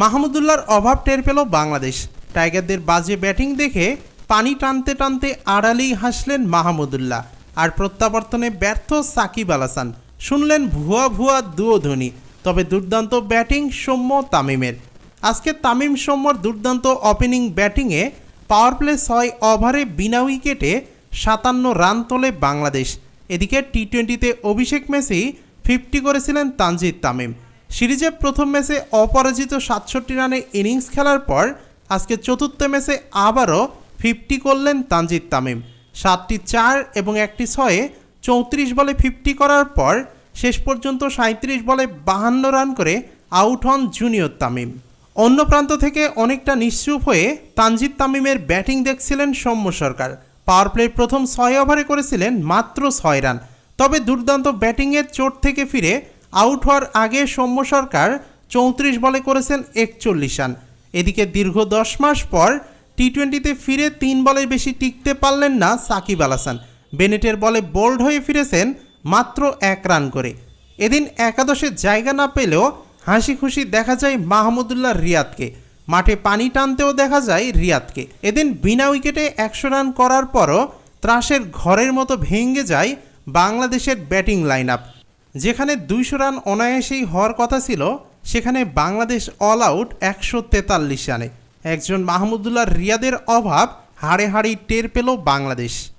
মাহমুদুল্লাহর অভাব টের পেল বাংলাদেশ। টাইগারদের বাজে ব্যাটিং দেখে পানি টানতে টানতে আড়ালেই হাসলেন মাহমুদুল্লাহ আর প্রত্যাবর্তনে ব্যর্থ সাকিব আল হাসান। শুনলেন ভুয়া ভুয়া দুয়োধ্বনি তবে দুর্দান্ত ব্যাটিং সৌম্য তামিমের। আজকে তামিম সৌম্যর দুর্দান্ত ওপেনিং ব্যাটিংয়ে পাওয়ার প্লে ছয় ওভারে বিনা উইকেটে সাতান্ন রান তোলে বাংলাদেশ। এদিকে টি টোয়েন্টিতে অভিষেক মেসি ফিফটি করেছিলেন তানজিদ তামিম। সিরিজে প্রথম ম্যাচে অপরাজিত সাতষট্টি রানে ইনিংস খেলার পর আজকে চতুর্থ ম্যাচে আবারও ফিফটি করলেন তানজিদ তামিম। সাতটি চার এবং একটি ছয়ে চৌত্রিশ বলে ফিফটি করার পর শেষ পর্যন্ত সাঁত্রিশ বলে বাহান্ন রান করে আউট হন জুনিয়র তামিম। অন্য প্রান্ত থেকে অনেকটা নিশ্চুপ হয়ে তানজিদ তামিমের ব্যাটিং দেখছিলেন সৌম্য সরকার। পাওয়ার প্লের প্রথম ছয় ওভারে করেছিলেন মাত্র ছয় রান। তবে দুর্দান্ত ব্যাটিংয়ের চোট থেকে ফিরে আউট হওয়ার আগে সৌম্য সরকার চৌত্রিশ বলে করেছেন একচল্লিশ রান। এদিকে দীর্ঘ দশ মাস পর টি টোয়েন্টিতে ফিরে তিন বলের বেশি টিকতে পারলেন না সাকিব আল হাসান। বেনেটের বলে বোল্ড হয়ে ফিরেছেন মাত্র এক রান করে। এদিন একাদশে জায়গা না পেলেও হাসি খুশি দেখা যায় মাহমুদুল্লাহ রিয়াদকে। মাঠে পানি টানতেও দেখা যায় রিয়াদকে। এদিন বিনা উইকেটে একশো রান করার পরও ত্রাসের ঘরের মতো ভেঙে যায় বাংলাদেশের ব্যাটিং লাইন আপ যেখানে দুইশো রান অনায়াসেই হওয়ার কথা ছিল, সেখানে বাংলাদেশ অল আউট একশো তেতাল্লিশ রানে। একজন মাহমুদুল্লাহ রিয়াদের অভাব হাড়ে হাড়ি টের পেল বাংলাদেশ।